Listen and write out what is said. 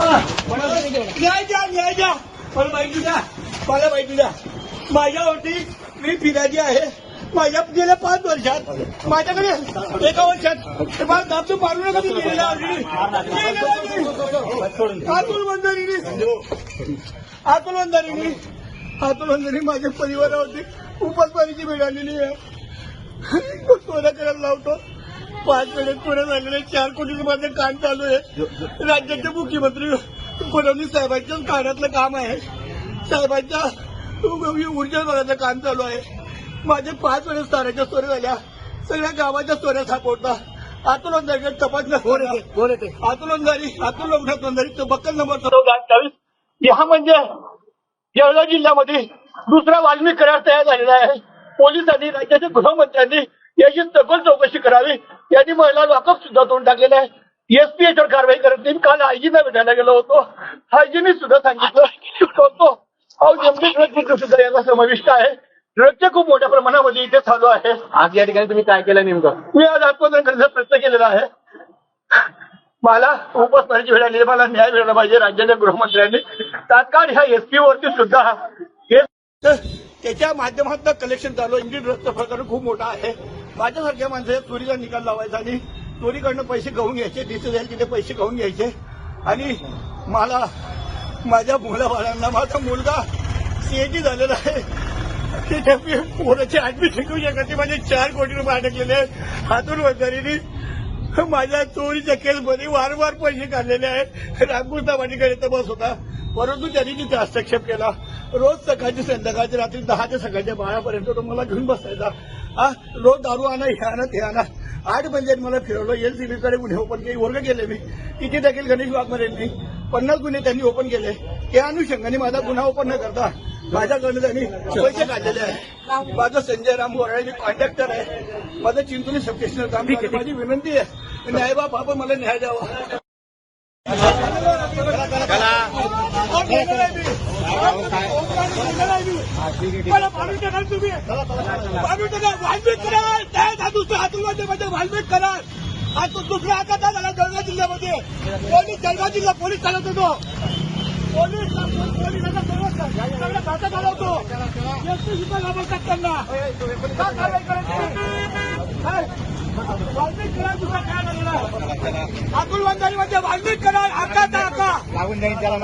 न्याय द्या न्याय द्या. मला माहिती द्या. मला माहिती द्या. माझ्यावरती मी फिराजी आहे. माझ्या गेल्या पाच वर्षात माझ्याकडे एका वर्षात ते मला दाबतो मारू नका मी गेलेला आतुल बंधारीने आतुल बंधारीने आतुल बंधारी माझ्या परिवारावरती उपासमारीची वेळ आलेली आहे. सोनं करायला लावतो. पाच वेळेस पुढे झालेले चार कोटीचं माझं काम चालू आहे. राज्याचे मुख्यमंत्री फडणवीस साहेबांच्या कानातलं काम आहे. साहेबांच्या ऊर्जा विभागाचं काम चालू आहे. माझे पाच वेळेस ताराच्या स्टोऱ्या झाल्या. सगळ्या गावाच्या स्टोऱ्या सापडता अतुल अंधारी तपासण्या कोण येते अतुल अंधारी लोकनाथ अंधारी बक्कल नंबर अठ्ठावीस हा म्हणजे जळगाव जिल्ह्यामध्ये दुसरा वाल्मिक करार तयार झालेला आहे. पोलिसांनी राज्याच्या गृहमंत्र्यांनी याची सखोल चौकशी करावी. यांनी महिला लॉकअप सुद्धा तोंड टाकलेलं आहे. एसपी याच्यावर कारवाई करत नाही. काल आयजीना भेटायला गेलो होतो. आयजीने सुद्धा सांगितलं होतो अहो नेमके ड्रग सुद्धा याचा समाविष्ट आहे? ड्रगचे खूप मोठ्या प्रमाणामध्ये इथे चालू आहे. आज या ठिकाणी तुम्ही काय केलं नेमकं? मी आज आत्मदान करण्याचा प्रयत्न केलेला आहे. मला उपोषणाची वेळ आली मला न्याय मिळाला पाहिजे राज्याच्या गृहमंत्र्यांनी. तात्काळ ह्या एसपी वरती सुद्धा हे त्याच्या माध्यमातून कलेक्शन चालू आहे. इंडियन ड्रगचा प्रकार खूप मोठा आहे. माझ्यासारख्या माणसं चोरीचा निकाल लावायचा आणि चोरीकडनं पैसे गहून घ्यायचे जिथे जाईल तिथे पैसे गहून घ्यायचे. आणि मला माझ्या मुलाबाळांना माझा मुलगा सीएटी झालेला आहे. तिथे मी पोराची आठवी शिकवू शकत माझे चार कोटी रुपये अडकलेले आहेत. हातून वंजारीने माझ्या चोरीच्या केसमध्ये वारंवार पैसे काढलेले आहेत. रामपूर तर तपास होता. परंतु त्यांनी तिथे हस्तक्षेप केला. रोज सकाळची संध्याकाळची रात्री दहा ते सकाळच्या बारापर्यंत तो मला घेऊन बसायचा. हा रोज दारू आणा हे आणा ते आणा. आठ म्हणजे मला फिरवलं. एलकडे गुन्हे ओपन केले वर्ग केले मी. तिथे देखील गणेश वाघमारेंनी पन्नास गुन्हे त्यांनी ओपन केले. त्या अनुषंगाने माझा गुन्हा ओपन न करता माझ्याकडनं त्यांनी पैसे काढलेले आहे. माझं संजय राम बोराळे मी कॉन्ट्रॅक्टर आहे. माझं चिंचोली सबस्टेशनवर काम माझी विनंती आहे. न्यायबाप आपण मला न्याय द्यावा. तुम्ही वाल्मिक वाल्मिक कराल आज तो दुसरा आता झाला जळगाव जिल्ह्यामध्ये पोलीस जळगाव जिल्हा पोलीस चालवत होतो पोलीस पोलिसांना सर्व सगळ्या भाषा चालवतो एसटी सुद्धा घाबरतात त्यांना? वाल्मिक कराल दुसरा काय लागला अतुल वंजारी म्हणजे वाल्मिक कराल आका आका लागून जाईल त्याला